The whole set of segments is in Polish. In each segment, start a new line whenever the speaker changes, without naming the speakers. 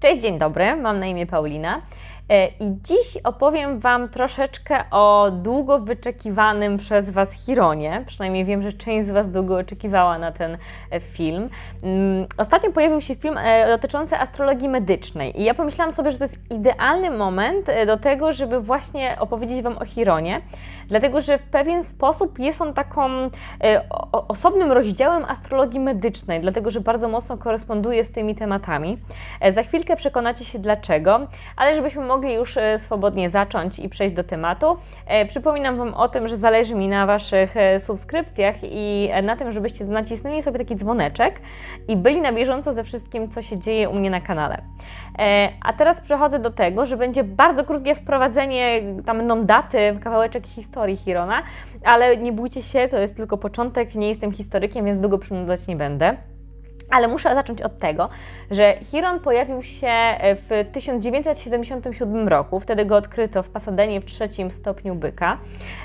Cześć, dzień dobry, mam na imię Paulina. E, I dziś opowiem Wam troszeczkę o długo wyczekiwanym przez Was Chironie. Przynajmniej wiem, że część z Was długo oczekiwała na ten e, film. Mm, ostatnio pojawił się film e, dotyczący astrologii medycznej i ja pomyślałam sobie, że to jest idealny moment do tego, żeby właśnie opowiedzieć Wam o Chironie, dlatego że w pewien sposób jest on taką osobnym rozdziałem astrologii medycznej, dlatego że bardzo mocno koresponduje z tymi tematami. Za chwilkę przekonacie się dlaczego, ale żebyśmy mogli mogli już e, swobodnie zacząć i przejść do tematu. E, przypominam Wam o tym, że zależy mi na Waszych e, subskrypcjach i na tym, żebyście nacisnęli sobie taki dzwoneczek i byli na bieżąco ze wszystkim, co się dzieje u mnie na kanale. A teraz przechodzę do tego, że będzie bardzo krótkie wprowadzenie, tam będą daty, kawałeczek historii Hirona, ale nie bójcie się, to jest tylko początek, nie jestem historykiem, więc długo przynudzać nie będę. Ale muszę zacząć od tego, że Chiron pojawił się w 1977 roku, wtedy go odkryto w Pasadenie w trzecim stopniu byka.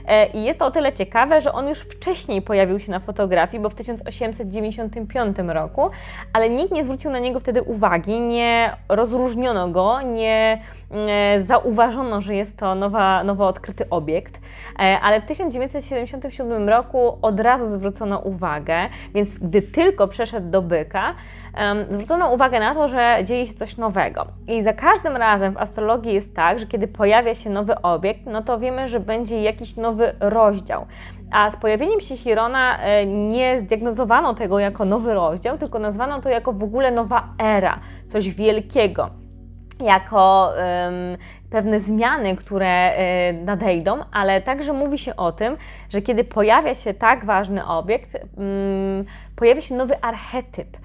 E, I jest to o tyle ciekawe, że on już wcześniej pojawił się na fotografii, bo w 1895 roku, ale nikt nie zwrócił na niego wtedy uwagi, nie rozróżniono go, nie zauważono, że jest to nowa, nowo odkryty obiekt, e, ale w 1977 roku od razu zwrócono uwagę, więc gdy tylko przeszedł do byka, zwrócono uwagę na to, że dzieje się coś nowego. I za każdym razem w astrologii jest tak, że kiedy pojawia się nowy obiekt, no to wiemy, że będzie jakiś nowy rozdział. A z pojawieniem się Chirona e, nie zdiagnozowano tego jako nowy rozdział, tylko nazwano to jako w ogóle nowa era, coś wielkiego jako um, pewne zmiany, które y, nadejdą, ale także mówi się o tym, że kiedy pojawia się tak ważny obiekt, um, pojawia się nowy archetyp.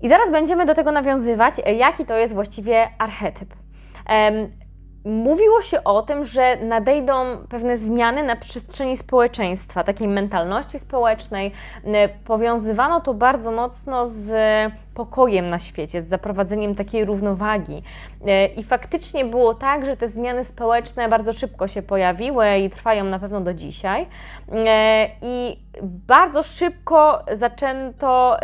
I zaraz będziemy do tego nawiązywać, jaki to jest właściwie archetyp. Mówiło się o tym, że nadejdą pewne zmiany na przestrzeni społeczeństwa, takiej mentalności społecznej. Powiązywano to bardzo mocno z pokojem na świecie, z zaprowadzeniem takiej równowagi. I faktycznie było tak, że te zmiany społeczne bardzo szybko się pojawiły i trwają na pewno do dzisiaj. I bardzo szybko zaczęto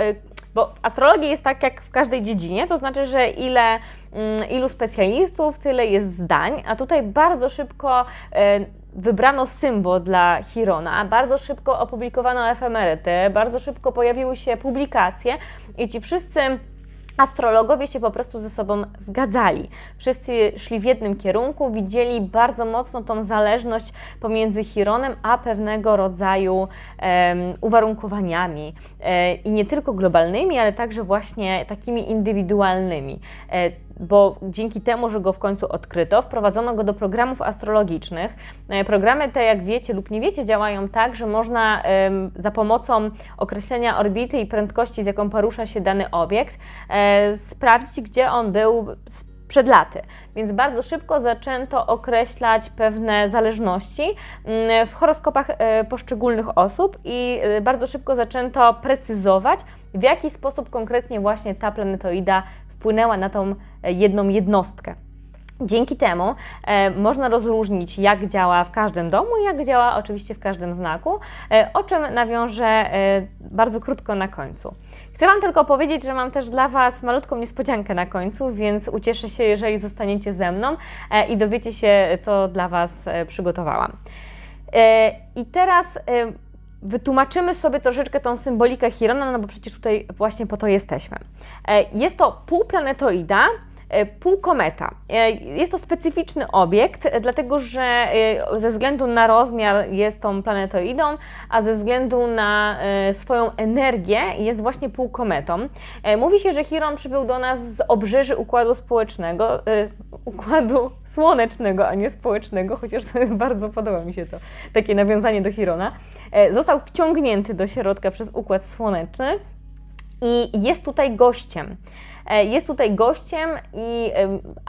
bo astrologia jest tak jak w każdej dziedzinie, to znaczy, że ile, mm, ilu specjalistów, tyle jest zdań, a tutaj bardzo szybko e, wybrano symbol dla Chirona, bardzo szybko opublikowano efemeryty, bardzo szybko pojawiły się publikacje i ci wszyscy astrologowie się po prostu ze sobą zgadzali. Wszyscy szli w jednym kierunku, widzieli bardzo mocno tą zależność pomiędzy Chironem a pewnego rodzaju uwarunkowaniami. E, I nie tylko globalnymi, ale także właśnie takimi indywidualnymi. E, bo dzięki temu, że go w końcu odkryto, wprowadzono go do programów astrologicznych. E, programy te, jak wiecie lub nie wiecie, działają tak, że można za pomocą określenia orbity i prędkości, z jaką porusza się dany obiekt, e, sprawdzić, gdzie on był przed laty. Więc bardzo szybko zaczęto określać pewne zależności mm, w horoskopach e, poszczególnych osób i bardzo szybko zaczęto precyzować, w jaki sposób konkretnie właśnie ta planetoida wpłynęła na tą e, jedną jednostkę. Dzięki temu e, można rozróżnić, jak działa w każdym domu, jak działa oczywiście w każdym znaku, e, o czym nawiążę e, bardzo krótko na końcu. Chcę Wam tylko powiedzieć, że mam też dla Was malutką niespodziankę na końcu, więc ucieszę się, jeżeli zostaniecie ze mną e, i dowiecie się, co dla Was e, przygotowałam. I teraz wytłumaczymy sobie troszeczkę tą symbolikę Chirona, no bo przecież tutaj właśnie po to jesteśmy. E, jest to półplanetoida, półkometa. E, jest to specyficzny obiekt, dlatego że ze względu na rozmiar jest tą planetoidą, a ze względu na swoją energię jest właśnie półkometą. Mówi się, że Chiron przybył do nas z obrzeży Układu Społecznego, Układu Słonecznego, a nie społecznego, chociaż to bardzo podoba mi się to, takie nawiązanie do Chirona. Został wciągnięty do środka przez Układ Słoneczny i jest tutaj gościem. E, jest tutaj gościem i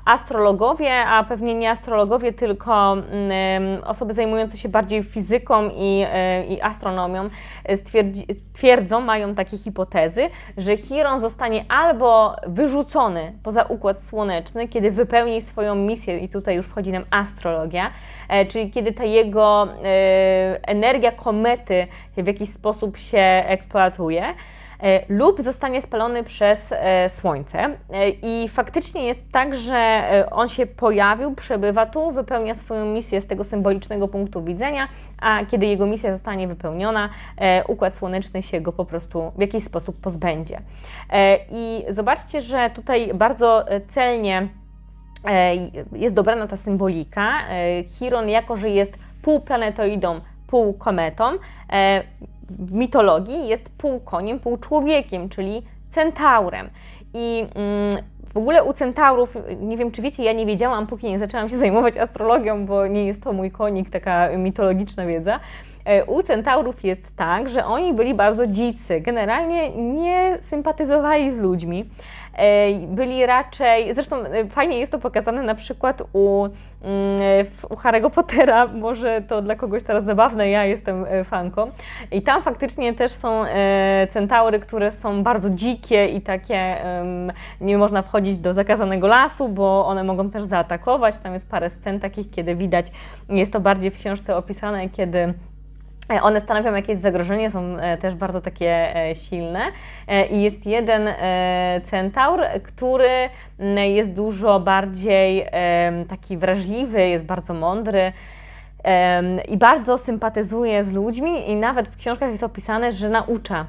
astrologowie, a pewnie nie astrologowie, tylko mm, osoby zajmujące się bardziej fizyką i, e, i astronomią e, twierdzą, mają takie hipotezy, że Chiron zostanie albo wyrzucony poza Układ Słoneczny, kiedy wypełni swoją misję, i tutaj już wchodzi nam astrologia, czyli kiedy ta jego energia komety w jakiś sposób się eksploatuje, lub zostanie spalony przez e, Słońce. E, I faktycznie jest tak, że e, on się pojawił, przebywa tu, wypełnia swoją misję z tego symbolicznego punktu widzenia, a kiedy jego misja zostanie wypełniona, e, Układ Słoneczny się go po prostu w jakiś sposób pozbędzie. E, I zobaczcie, że tutaj bardzo e, celnie e, jest dobrana ta symbolika. E, Chiron, jako że jest półplanetoidą, pół kometą, e, w mitologii jest pół koniem, pół człowiekiem, czyli centaurem. I mm, w ogóle u centaurów, nie wiem czy wiecie, ja nie wiedziałam, póki nie zaczęłam się zajmować astrologią, bo nie jest to mój konik, taka mitologiczna wiedza. E, U centaurów jest tak, że oni byli bardzo dzicy. Generalnie nie sympatyzowali z ludźmi. E, Byli raczej, zresztą e, fajnie jest to pokazane na przykład u, mm, w- u Harry'ego Pottera, może to dla kogoś teraz zabawne, ja jestem e, fanką. I tam faktycznie też są e, centaury, które są bardzo dzikie i takie, nie można wchodzić do zakazanego lasu, bo one mogą też zaatakować. Tam jest parę scen takich, kiedy widać, jest to bardziej w książce opisane, kiedy E, One stanowią jakieś zagrożenie, są e, też bardzo takie e, silne. E, I jest jeden e, centaur, który jest dużo bardziej taki wrażliwy, jest bardzo mądry. I bardzo sympatyzuje z ludźmi, i nawet w książkach jest opisane, że naucza e,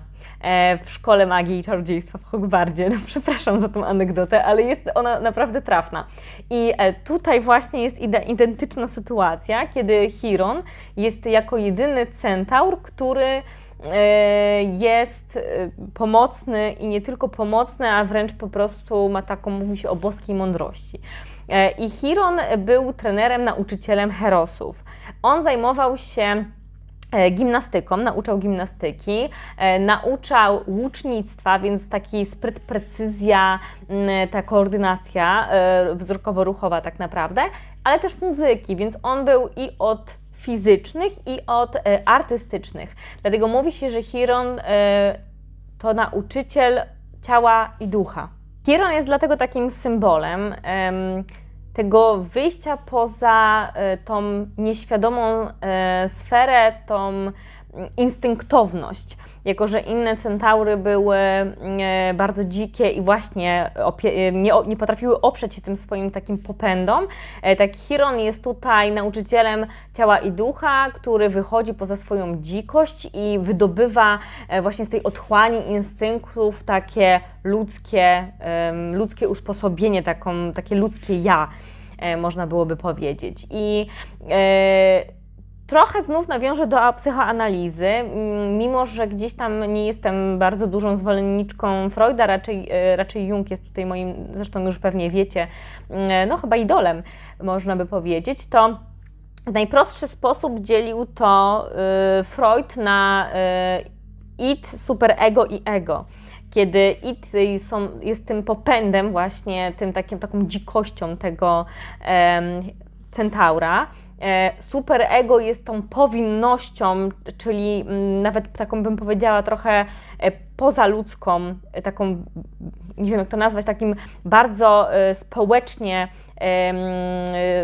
w szkole magii i czarodziejstwa w Hogwardzie. No, przepraszam za tą anegdotę, ale jest ona naprawdę trafna. I e, tutaj właśnie jest ide- identyczna sytuacja, kiedy Chiron jest jako jedyny centaur, który e, jest e, pomocny i nie tylko pomocny, a wręcz po prostu ma taką, mówi się o boskiej mądrości. E, I Chiron był trenerem, nauczycielem herosów. On zajmował się e, gimnastyką, nauczał gimnastyki, e, nauczał łucznictwa, więc taki spryt, precyzja, m, ta koordynacja e, wzrokowo-ruchowa tak naprawdę, ale też muzyki, więc on był i od fizycznych i od e, artystycznych. Dlatego mówi się, że Chiron e, to nauczyciel ciała i ducha. Chiron jest dlatego takim symbolem em, tego wyjścia poza e, tą nieświadomą e, sferę, tą instynktowność. Jako, że inne centaury były e, bardzo dzikie i właśnie e, nie, nie potrafiły oprzeć się tym swoim takim popędom, e, tak Chiron jest tutaj nauczycielem ciała i ducha, który wychodzi poza swoją dzikość i wydobywa właśnie z tej otchłani instynktów takie ludzkie, ludzkie usposobienie, taką, takie ludzkie ja, można byłoby powiedzieć. I Trochę znów nawiążę do psychoanalizy, mimo że gdzieś tam nie jestem bardzo dużą zwolenniczką Freuda, raczej, e, raczej Jung jest tutaj moim, zresztą już pewnie wiecie, no chyba idolem, można by powiedzieć, to w najprostszy sposób dzielił to y, Freud na y, id, superego i ego. Kiedy id jest tym popędem właśnie, tym takim, taką dzikością tego centaura, E, Superego jest tą powinnością, czyli mm, nawet taką bym powiedziała trochę e, pozaludzką, e, taką, nie wiem jak to nazwać, takim bardzo e, społecznie e,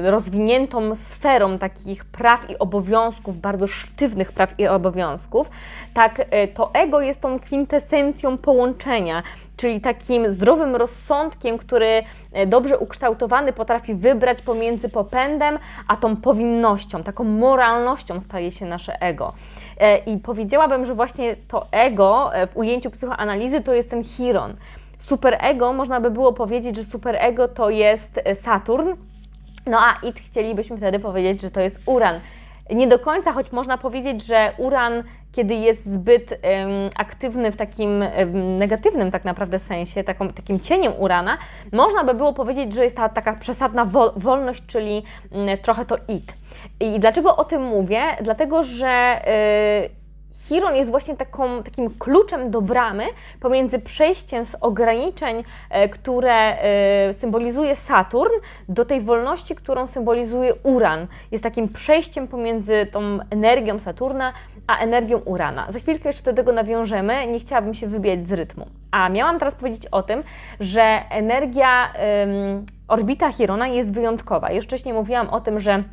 rozwiniętą sferą takich praw i obowiązków, bardzo sztywnych praw i obowiązków, tak e, to ego jest tą kwintesencją połączenia, czyli takim zdrowym rozsądkiem, który e, dobrze ukształtowany potrafi wybrać pomiędzy popędem a tą powinnością, taką moralnością staje się nasze ego. E, I powiedziałabym, że właśnie to ego w ujęciu psychoanalizy to jest ten Chiron. Superego, można by było powiedzieć, że superego to jest e, Saturn, no a id chcielibyśmy wtedy powiedzieć, że to jest Uran. Nie do końca, choć można powiedzieć, że Uran, kiedy jest zbyt em, aktywny w takim em, negatywnym tak naprawdę sensie, taką, takim cieniem Urana, można by było powiedzieć, że jest ta taka przesadna wol, wolność, czyli mm, trochę to id. I dlaczego o tym mówię? Dlatego, że y, Chiron jest właśnie taką, takim kluczem do bramy pomiędzy przejściem z ograniczeń, e, które e, symbolizuje Saturn, do tej wolności, którą symbolizuje Uran. Jest takim przejściem pomiędzy tą energią Saturna a energią Urana. Za chwilkę jeszcze do tego nawiążemy, nie chciałabym się wybijać z rytmu. A miałam teraz powiedzieć o tym, że energia, em, orbita Chirona jest wyjątkowa. Już wcześniej mówiłam o tym, że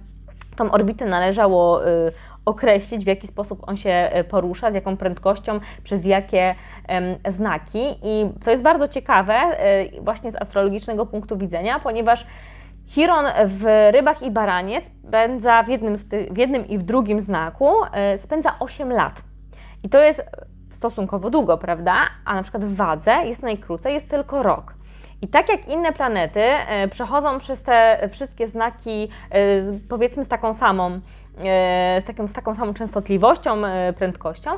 tą orbitę należało y, określić, w jaki sposób on się y, porusza, z jaką prędkością, przez jakie znaki. I to jest bardzo ciekawe y, właśnie z astrologicznego punktu widzenia, ponieważ Chiron w rybach i baranie spędza w jednym, w jednym i w drugim znaku spędza 8 lat. I to jest stosunkowo długo, prawda? A na przykład w wadze jest najkrócej, jest tylko rok. I tak jak inne planety e, przechodzą przez te wszystkie znaki, e, powiedzmy z taką samą, e, z, taką, z taką samą częstotliwością, prędkością,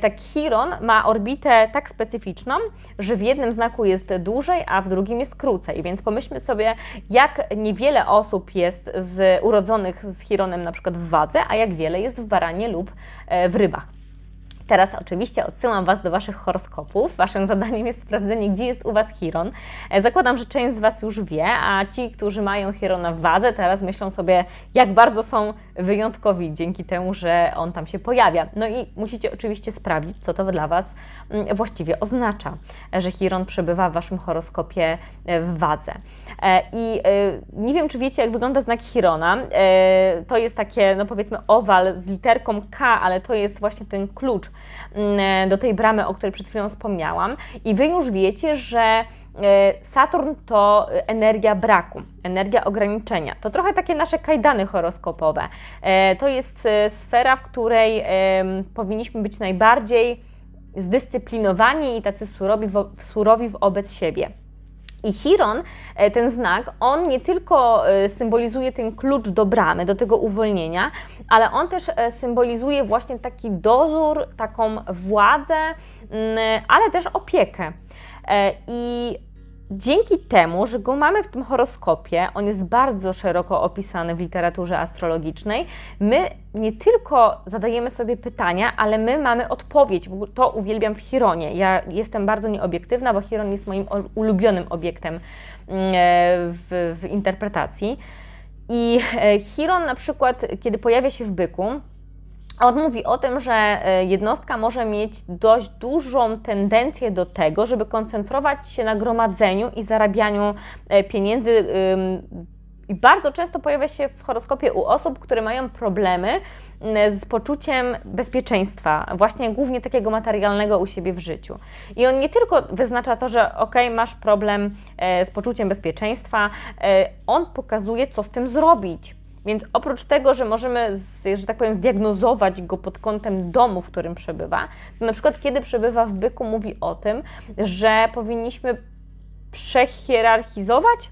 tak Chiron ma orbitę tak specyficzną, że w jednym znaku jest dłużej, a w drugim jest krócej. Więc pomyślmy sobie, jak niewiele osób jest z, urodzonych z Chironem na przykład w wadze, a jak wiele jest w baranie lub w rybach. Teraz oczywiście odsyłam Was do Waszych horoskopów. Waszym zadaniem jest sprawdzenie, gdzie jest u Was Chiron. E, zakładam, że część z Was już wie, a ci, którzy mają Chirona w wadze, teraz myślą sobie, jak bardzo są wyjątkowi dzięki temu, że on tam się pojawia. No i musicie oczywiście sprawdzić, co to dla Was mm, właściwie oznacza, że Chiron przebywa w Waszym horoskopie e, w wadze. E, I nie wiem, czy wiecie, jak wygląda znak Chirona. To jest takie, no powiedzmy, owal z literką K, ale to jest właśnie ten klucz do tej bramy, o której przed chwilą wspomniałam. I Wy już wiecie, że e, Saturn to energia braku, energia ograniczenia. To trochę takie nasze kajdany horoskopowe. E, to jest e, sfera, w której powinniśmy być najbardziej zdyscyplinowani i tacy surowi, surowi wobec siebie. I Chiron, e, ten znak, on nie tylko e, symbolizuje ten klucz do bramy, do tego uwolnienia, ale on też e, symbolizuje właśnie taki dozór, taką władzę, mm, ale też opiekę. I Dzięki temu, że go mamy w tym horoskopie, on jest bardzo szeroko opisany w literaturze astrologicznej, my nie tylko zadajemy sobie pytania, ale my mamy odpowiedź. To uwielbiam w Chironie. Ja jestem bardzo nieobiektywna, bo Chiron jest moim ulubionym obiektem mm, w, w interpretacji. I e, Chiron na przykład, kiedy pojawia się w byku, on mówi o tym, że e, jednostka może mieć dość dużą tendencję do tego, żeby koncentrować się na gromadzeniu i zarabianiu e, pieniędzy. I bardzo często pojawia się w horoskopie u osób, które mają problemy z poczuciem bezpieczeństwa, właśnie głównie takiego materialnego u siebie w życiu. I on nie tylko wyznacza to, że ok, masz problem e, z poczuciem bezpieczeństwa, on pokazuje, co z tym zrobić więc oprócz tego, że możemy, że tak powiem, zdiagnozować go pod kątem domu, w którym przebywa, to na przykład kiedy przebywa w byku, mówi o tym, że powinniśmy przehierarchizować,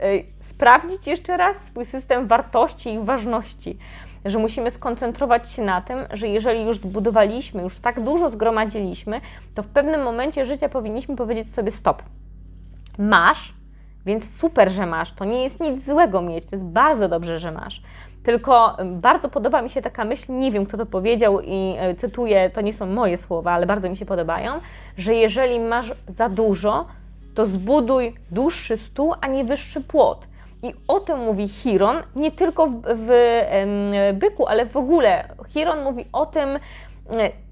yy, sprawdzić jeszcze raz swój system wartości i ważności. Że musimy skoncentrować się na tym, że jeżeli już zbudowaliśmy, już tak dużo zgromadziliśmy, to w pewnym momencie życia powinniśmy powiedzieć sobie stop. Masz, więc super, że masz. To nie jest nic złego mieć, to jest bardzo dobrze, że masz. Tylko bardzo podoba mi się taka myśl, nie wiem kto to powiedział i e, cytuję, to nie są moje słowa, ale bardzo mi się podobają, że jeżeli masz za dużo, to zbuduj dłuższy stół, a nie wyższy płot. I o tym mówi Chiron, nie tylko w, w, w byku, ale w ogóle. Chiron mówi o tym,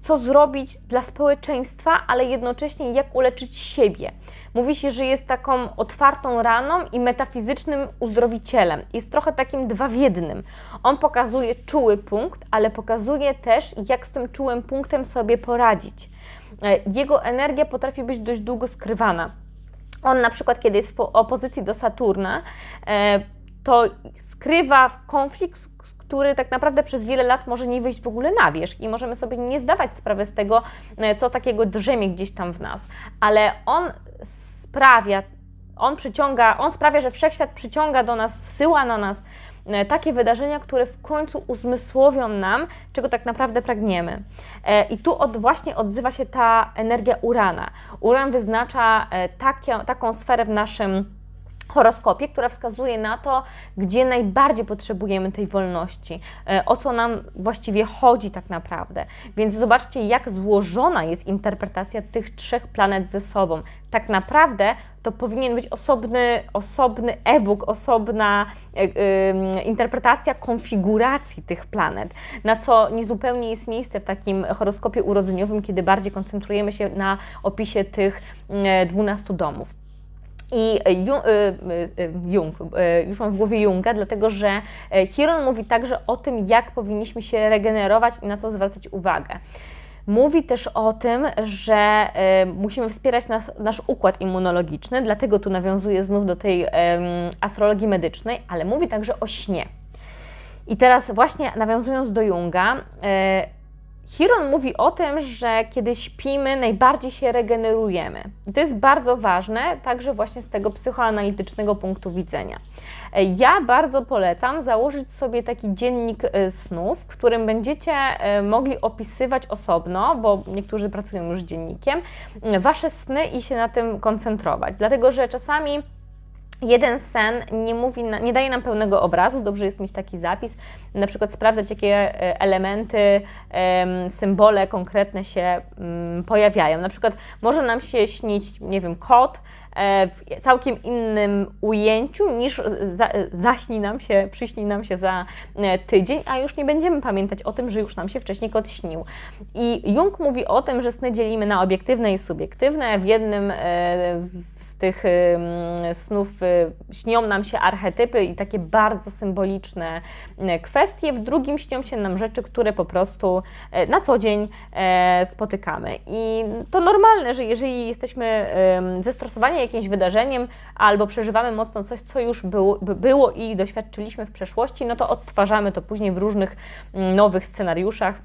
co zrobić dla społeczeństwa, ale jednocześnie jak uleczyć siebie. Mówi się, że jest taką otwartą raną i metafizycznym uzdrowicielem. Jest trochę takim dwa w jednym. On pokazuje czuły punkt, ale pokazuje też, jak z tym czułym punktem sobie poradzić. E, jego energia potrafi być dość długo skrywana. On na przykład, kiedy jest w opozycji do Saturna, e, to skrywa konflikt, który tak naprawdę przez wiele lat może nie wyjść w ogóle na wierzch i możemy sobie nie zdawać sprawy z tego, e, co takiego drzemie gdzieś tam w nas. Ale on sprawia, on przyciąga, on sprawia, że wszechświat przyciąga do nas, syła na nas e, takie wydarzenia, które w końcu uzmysłowią nam, czego tak naprawdę pragniemy. E, I tu od, właśnie odzywa się ta energia Urana. Uran wyznacza takie, taką sferę w naszym horoskopie, która wskazuje na to, gdzie najbardziej potrzebujemy tej wolności, e, o co nam właściwie chodzi tak naprawdę. Więc zobaczcie, jak złożona jest interpretacja tych trzech planet ze sobą. Tak naprawdę to powinien być osobny, osobny e-book, osobna y, y, interpretacja konfiguracji tych planet, na co niezupełnie jest miejsce w takim horoskopie urodzeniowym, kiedy bardziej koncentrujemy się na opisie tych 12 domów. I Jung, Jung, już mam w głowie Junga, dlatego że Chiron mówi także o tym, jak powinniśmy się regenerować i na co zwracać uwagę. Mówi też o tym, że musimy wspierać nas, nasz układ immunologiczny, dlatego tu nawiązuje znów do tej astrologii medycznej, ale mówi także o śnie. I teraz właśnie nawiązując do Junga, Chiron mówi o tym, że kiedy śpimy, najbardziej się regenerujemy. I to jest bardzo ważne, także właśnie z tego psychoanalitycznego punktu widzenia. Ja bardzo polecam założyć sobie taki dziennik e, snów, w którym będziecie e, mogli opisywać osobno, bo niektórzy pracują już dziennikiem, wasze sny i się na tym koncentrować. Dlatego, że czasami jeden sen nie, mówi, nie daje nam pełnego obrazu, dobrze jest mieć taki zapis, na przykład sprawdzać, jakie e, elementy, symbole konkretne się mm, pojawiają. Na przykład może nam się śnić, nie wiem, kot, w całkiem innym ujęciu niż za, zaśni nam się, przyśni nam się za e, tydzień, a już nie będziemy pamiętać o tym, że już nam się wcześniej kot śnił. I Jung mówi o tym, że sny dzielimy na obiektywne i subiektywne. W jednym e, z tych snów śnią nam się archetypy i takie bardzo symboliczne kwestie, w drugim śnią się nam rzeczy, które po prostu na co dzień spotykamy. I to normalne, że jeżeli jesteśmy zestresowani jakimś wydarzeniem, albo przeżywamy mocno coś, co już było, było i doświadczyliśmy w przeszłości, no to odtwarzamy to później w różnych mm, nowych scenariuszach.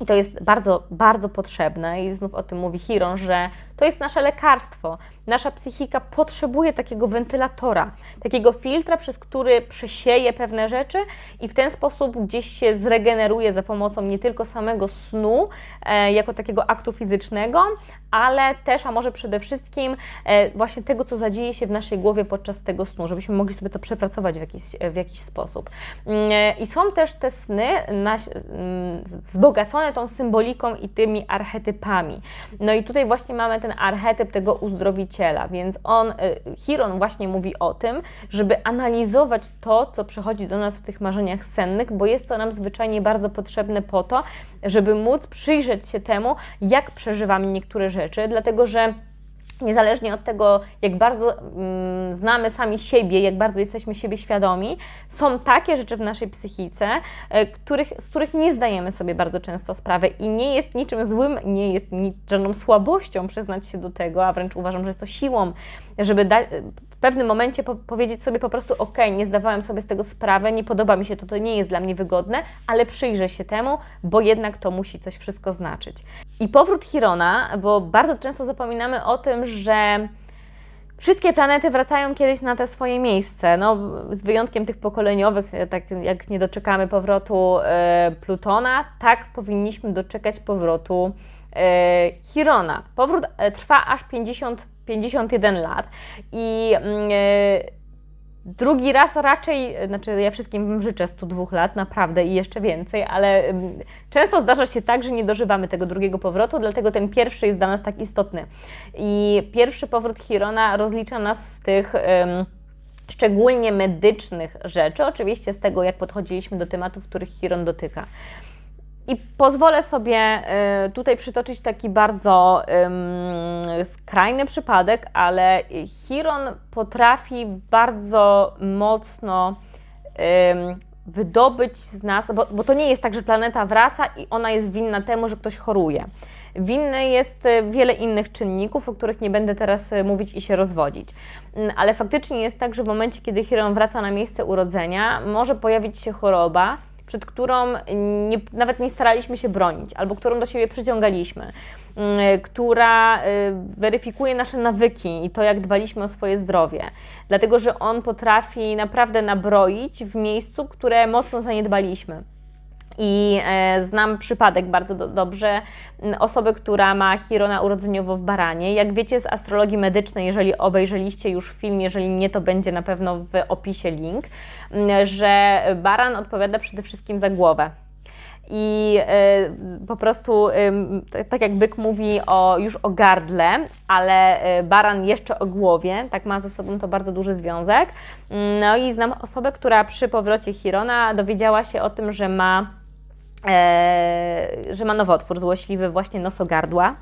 I to jest bardzo, bardzo potrzebne, i znów o tym mówi Chiron, że to jest nasze lekarstwo. Nasza psychika potrzebuje takiego wentylatora, takiego filtra, przez który przesieje pewne rzeczy i w ten sposób gdzieś się zregeneruje za pomocą nie tylko samego snu, e, jako takiego aktu fizycznego, ale też, a może przede wszystkim e, właśnie tego, co zadzieje się w naszej głowie podczas tego snu, żebyśmy mogli sobie to przepracować w jakiś, w jakiś sposób. Mm, e, I są też te sny naś, mm, wzbogacone tą symboliką i tymi archetypami. No i tutaj właśnie mamy ten archetyp tego uzdrowiciela, więc on, y, Chiron właśnie mówi o tym, żeby analizować to, co przychodzi do nas w tych marzeniach sennych, bo jest to nam zwyczajnie bardzo potrzebne po to, żeby móc przyjrzeć się temu, jak przeżywamy niektóre rzeczy, dlatego że niezależnie od tego, jak bardzo mm, znamy sami siebie, jak bardzo jesteśmy siebie świadomi, są takie rzeczy w naszej psychice, y, których, z których nie zdajemy sobie bardzo często sprawy i nie jest niczym złym, nie jest żadną słabością przyznać się do tego, a wręcz uważam, że jest to siłą, żeby da, w pewnym momencie po, powiedzieć sobie po prostu, ok, nie zdawałem sobie z tego sprawy, nie podoba mi się to, to nie jest dla mnie wygodne, ale przyjrzę się temu, bo jednak to musi coś wszystko znaczyć. I powrót Chirona, bo bardzo często zapominamy o tym, że Wszystkie planety wracają kiedyś na te swoje miejsce, no, z wyjątkiem tych pokoleniowych, tak jak nie doczekamy powrotu e, Plutona, tak powinniśmy doczekać powrotu e, Chirona. Powrót e, trwa aż 50, 51 lat i mm, e, Drugi raz raczej, znaczy ja wszystkim życzę 102 lat, naprawdę i jeszcze więcej, ale często zdarza się tak, że nie dożywamy tego drugiego powrotu, dlatego ten pierwszy jest dla nas tak istotny. I pierwszy powrót Chirona rozlicza nas z tych. Um, szczególnie medycznych rzeczy, oczywiście z tego, jak podchodziliśmy do tematów, których Chiron dotyka. I pozwolę sobie y, tutaj przytoczyć taki bardzo skrajny przypadek, ale Chiron potrafi bardzo mocno wydobyć z nas, bo, bo to nie jest tak, że planeta wraca i ona jest winna temu, że ktoś choruje. Winne jest y, wiele innych czynników, o których nie będę teraz y, mówić i się rozwodzić. Mm, ale faktycznie jest tak, że w momencie, kiedy Chiron wraca na miejsce urodzenia, może pojawić się choroba, przed którą nie, nawet nie staraliśmy się bronić, albo którą do siebie przyciągaliśmy, mm, która y, weryfikuje nasze nawyki i to, jak dbaliśmy o swoje zdrowie. Dlatego, że on potrafi naprawdę nabroić w miejscu, które mocno zaniedbaliśmy. I e, znam przypadek bardzo do, dobrze osoby, która ma Chirona urodzeniowo w baranie. Jak wiecie z astrologii medycznej, jeżeli obejrzeliście już film, jeżeli nie, to będzie na pewno w opisie link, że baran odpowiada przede wszystkim za głowę. I y, po prostu, tak jak byk mówi o, już o gardle, ale y, baran jeszcze o głowie, tak ma ze sobą to bardzo duży związek. No i znam osobę, która przy powrocie Chirona dowiedziała się o tym, że ma e, że ma nowotwór złośliwy właśnie nosogardła.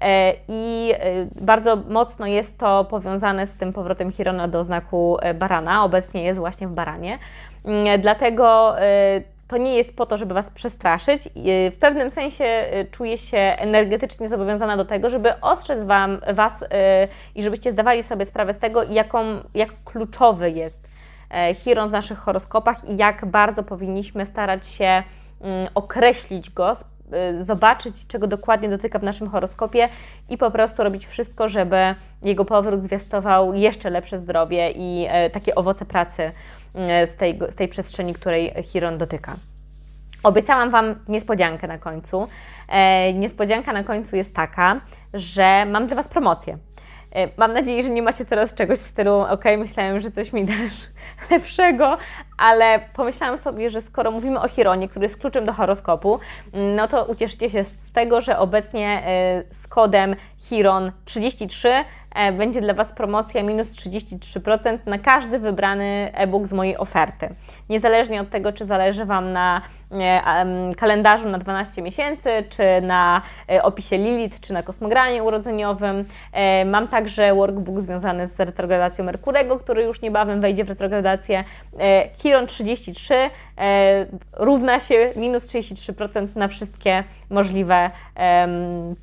E, I e, bardzo mocno jest to powiązane z tym powrotem Chirona do znaku e, barana. Obecnie jest właśnie w baranie. Mm, Dlatego e, to nie jest po to, żeby Was przestraszyć. W pewnym sensie e, czuję się energetycznie zobowiązana do tego, żeby ostrzec wam, Was e, i żebyście zdawali sobie sprawę z tego, jaką, jak kluczowy jest e, Chiron w naszych horoskopach i jak bardzo powinniśmy starać się określić go, y, zobaczyć, czego dokładnie dotyka w naszym horoskopie i po prostu robić wszystko, żeby jego powrót zwiastował jeszcze lepsze zdrowie i e, takie owoce pracy e, z tej, z tej przestrzeni, której Chiron dotyka. Obiecałam Wam niespodziankę na końcu. E, niespodzianka na końcu jest taka, że mam dla Was promocję. E, Mam nadzieję, że nie macie teraz czegoś w stylu, ok, myślałem, że coś mi dasz lepszego, ale pomyślałam sobie, że skoro mówimy o Chironie, który jest kluczem do horoskopu, no to ucieszycie się z tego, że obecnie e, z kodem Chiron33 e, będzie dla Was promocja minus 33% na każdy wybrany e-book z mojej oferty. Niezależnie od tego, czy zależy Wam na e, kalendarzu na 12 miesięcy, czy na e, opisie Lilith, czy na kosmogranie urodzeniowym. E, Mam także workbook związany z retrogradacją Merkurego, który już niebawem wejdzie w retrogradację. E, Chiron 33 e, równa się minus 33% na wszystkie możliwe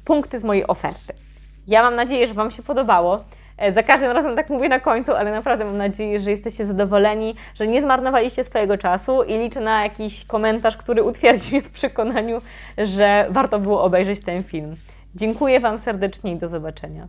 punkty z mojej oferty. Ja mam nadzieję, że Wam się podobało. E, Za każdym razem tak mówię na końcu, ale naprawdę mam nadzieję, że jesteście zadowoleni, że nie zmarnowaliście swojego czasu i liczę na jakiś komentarz, który utwierdzi mnie w przekonaniu, że warto było obejrzeć ten film. Dziękuję Wam serdecznie i do zobaczenia.